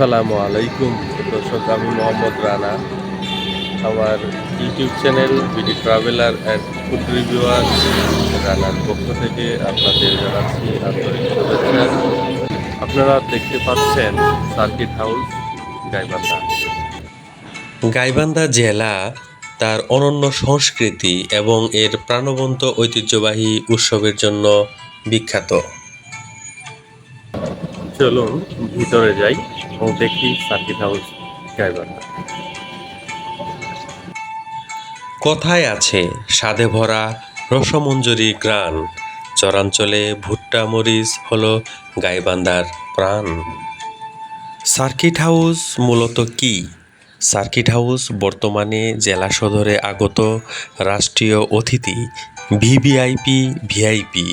আসসালামু আলাইকুম। দর্শক আমি মোহাম্মদ রানা। আমার YouTube channel BD traveller and food reviewer রানার পক্ষ থেকে আপনাদের জানাচ্ছি আন্তরিক শুভেচ্ছা। আপনারা দেখতে পাচ্ছেন সার্কিট হাউস গাইবান্ধা। গাইবান্ধা জেলা তার অনন্য সংস্কৃতি এবং এর প্রাণবন্ত ঐতিহ্যবাহী উৎসবের জন্য বিখ্যাত। চলুন ভিতরে যাই এবং দেখি সার্কিট হাউস গাইবান্ধা কথায় আছে স্বাদে ভরা রসমঞ্জরি গ্রান চরাঞ্চলে ভুট্টা মরিচ হলো গাইবান্ধার প্রাণ। সার্কিট হাউস মূলত কি? সার্কিট হাউস বর্তমানে জেলা সদরে আগত রাষ্ট্রীয় অতিথি, ভিভিআইপি, ভিআইপি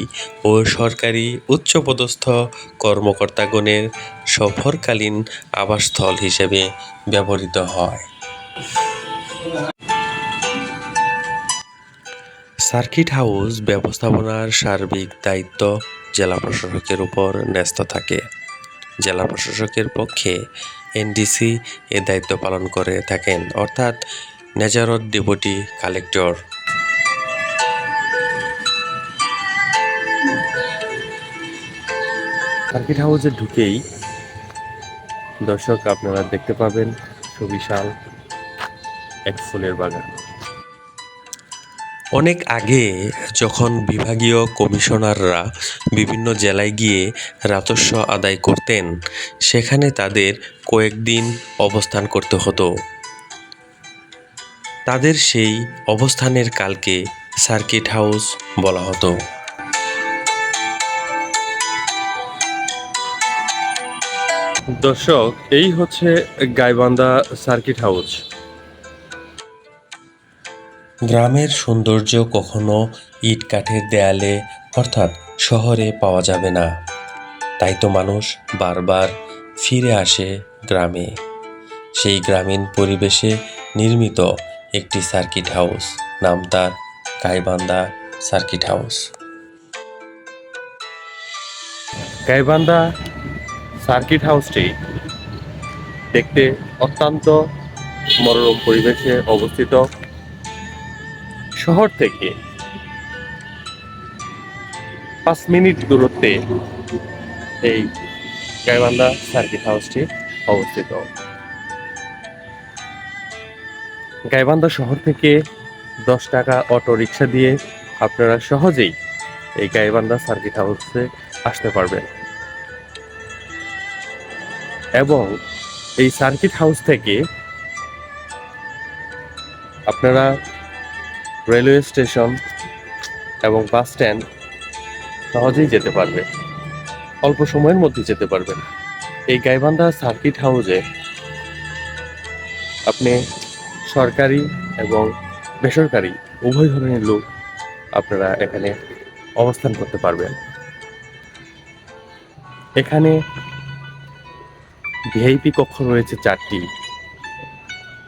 ও সরকারি উচ্চপদস্থ কর্মকর্তাগণের সফরকালীন আবাসস্থল হিসেবে ব্যবহৃত হয়। সার্কিট হাউস ব্যবস্থাপনার সার্বিক দায়িত্ব জেলা প্রশাসকের উপর ন্যস্ত থাকে। জেলা প্রশাসকের পক্ষে এনডিসি এ দায়িত্ব পালন করে থাকেন, অর্থাৎ নেজারত ডেপুটি কালেক্টর। সার্কিট হাউসে ঢুকেই দর্শক, আপনারা দেখতে পাবেন সুবিশাল এক ফুলের বাগান। অনেক আগে যখন বিভাগীয় কমিশনাররা বিভিন্ন জেলায় গিয়ে রাজস্ব আদায় করতেন, সেখানে তাদের কয়েকদিন অবস্থান করতে হতো। তাদের সেই অবস্থানের কালকে সার্কিট হাউস বলা হতো। দর্শক এই হচ্ছে গাইবান্ধা সার্কিট হাউস। গ্রামের সৌন্দর্য কখনো ইট কাঠের দেয়ালে অর্থাৎ শহরে পাওয়া যাবে না। তাই তো মানুষ বারবার ফিরে আসে গ্রামে। সেই গ্রামীণ পরিবেশে নির্মিত একটি সার্কিট হাউস নাম তার Gaibandha circuit house. Gaibandha circuit হাউসটি দেখতে অত্যন্ত মনোরম পরিবেশে অবস্থিত। শহর থেকে পাঁচ মিনিট দূরত্বে এই গাইবান্ধা সার্কিট হাউসটি অবস্থিত। গাইবান্ধা শহর থেকে দশ টাকা অটো রিক্সা দিয়ে আপনারা সহজেই এই গাইবান্ধা সার্কিট হাউসে আসতে পারবেন। এবং এই সার্কিট হাউস থেকে আপনারা রেলওয়ে স্টেশন এবং বাস স্ট্যান্ড সহজেই যেতে পারবে অল্প সময়ের মধ্যে যেতে পারবেন। এই গাইবান্ধা সার্কিট হাউসে আপনি সরকারি এবং বেসরকারি উভয় ধরনের লোক আপনারা এখানে অবস্থান করতে পারবেন। এখানে ভিআইপি কক্ষ রয়েছে চারটি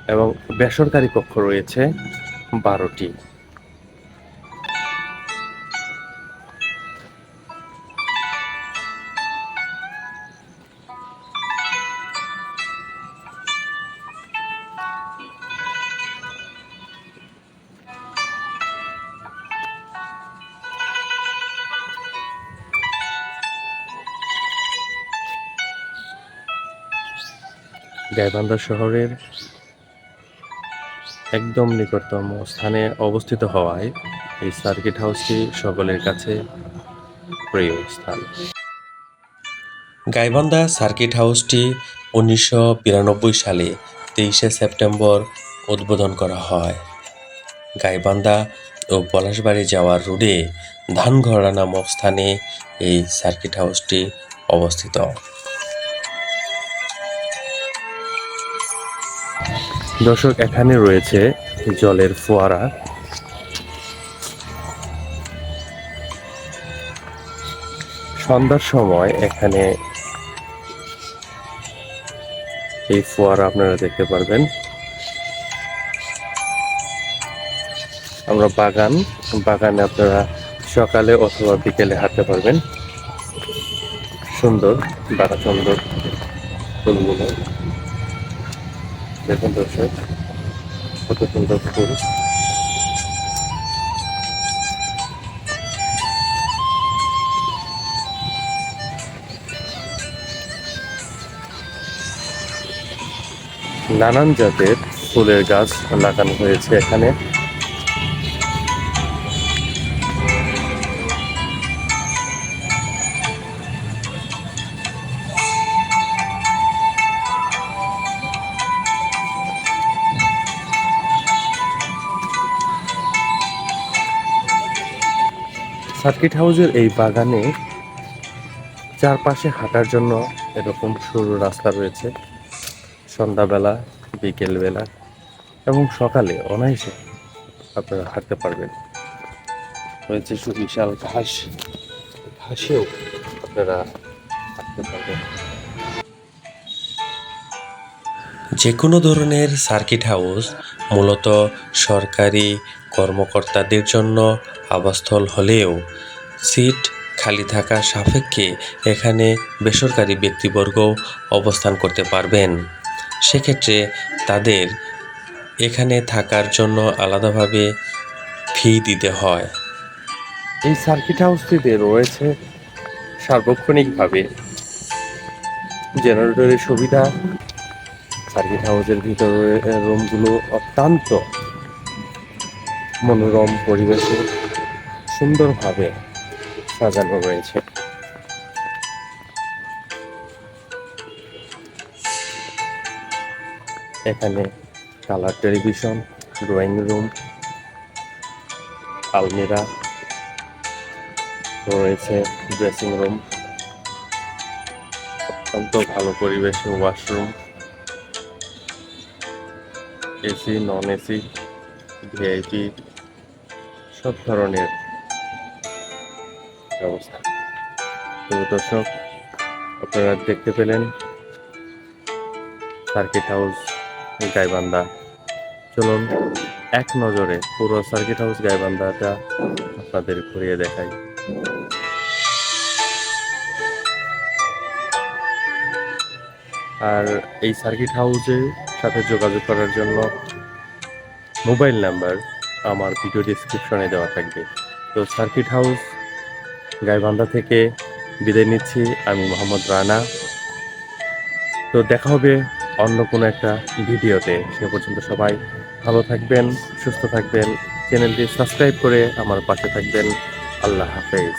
এবং বেসরকারি কক্ষ রয়েছে বারোটি। গাইবান্ধা শহরের একদম নিকটতম স্থানে অবস্থিত হওয়ায় এই সার্কিট হাউসটি সকলের কাছে প্রিয় স্থান। গাইবান্ধা সার্কিট হাউসটি উনিশশো বিরানব্বই সালে তেইশে সেপ্টেম্বর উদ্বোধন করা হয়। গাইবান্ধা ও পলাশবাড়ি যাওয়ার রোডে ধানঘড়া নামক স্থানে এই সার্কিট হাউসটি অবস্থিত। দর্শক, এখানে রয়েছে জলের ফোয়ারা। সন্ধ্যার সময় এখানে এই ফোয়ারা আপনারা দেখতে পারবেন। আমরা বাগান, বাগানে আপনারা সকালে অথবা বিকেলে হাঁটতে পারবেন। সুন্দর বাড়া সুন্দর ফুলগুলো। দেখুন দর্শক কত সুন্দর ফুল। নানান জাতের ফুলের গাছ লাগানো হয়েছে এখানে। সার্কিট হাউসের এই বাগানে চারপাশে হাঁটার জন্য এরকম সরু রাস্তা রয়েছে। সন্ধ্যাবেলা, বিকেলবেলা এবং সকালে অনায়াসে আপনারা হাঁটতে পারবেন। রয়েছে সুবিশাল ঘাস। ঘাসেও আপনারা হাঁটতে পারবেন। যে কোনো ধরনের সার্কিট হাউস মূলত সরকারি কর্মকর্তাদের জন্য আবাসস্থল হলেও সিট খালি থাকা সাপেক্ষে এখানে বেসরকারি ব্যক্তিবর্গও অবস্থান করতে পারবেন। সেক্ষেত্রে তাদের এখানে থাকার জন্য আলাদাভাবে ফি দিতে হয়। এই সার্কিট হাউসটিতে রয়েছে সার্বক্ষণিকভাবে জেনারেটরের সুবিধা। সার্কিট হাউসের ভিতরে রুমগুলো অত্যন্ত মনোরম পরিবেশে সুন্দরভাবে সাজানো রয়েছে। এখানে কালার টেলিভিশন, ড্রয়িং রুম, আলমিরা, রয়েছে ড্রেসিং রুম, অত্যন্ত ভালো পরিবেশে washroom, AC, non AC, VIP, সব ধরনের ব্যবস্থা তো দর্শক, আপনারা দেখতে পেলেন সার্কিট হাউস গাইবান্ধা। চলুন, এক নজরে পুরো সার্কিট হাউস গাইবান্ধাটা আপনাদের ঘুরিয়ে দেখাই। আর এই সার্কিট হাউসের সাথে যোগাযোগ করার জন্য মোবাইল নাম্বার আমার ভিডিও ডিসক্রিপশনে দেওয়া থাকবে। তো সার্কিট হাউস গাইবান্ধা থেকে বিদায় নিচ্ছি, আমি মোহাম্মদ রানা। তো দেখা হবে অন্য কোনো একটা ভিডিওতে। সে পর্যন্ত সবাই ভালো থাকবেন, সুস্থ থাকবেন। চ্যানেলটি সাবস্ক্রাইব করে আমার পাশে থাকবেন। আল্লাহ হাফেজ।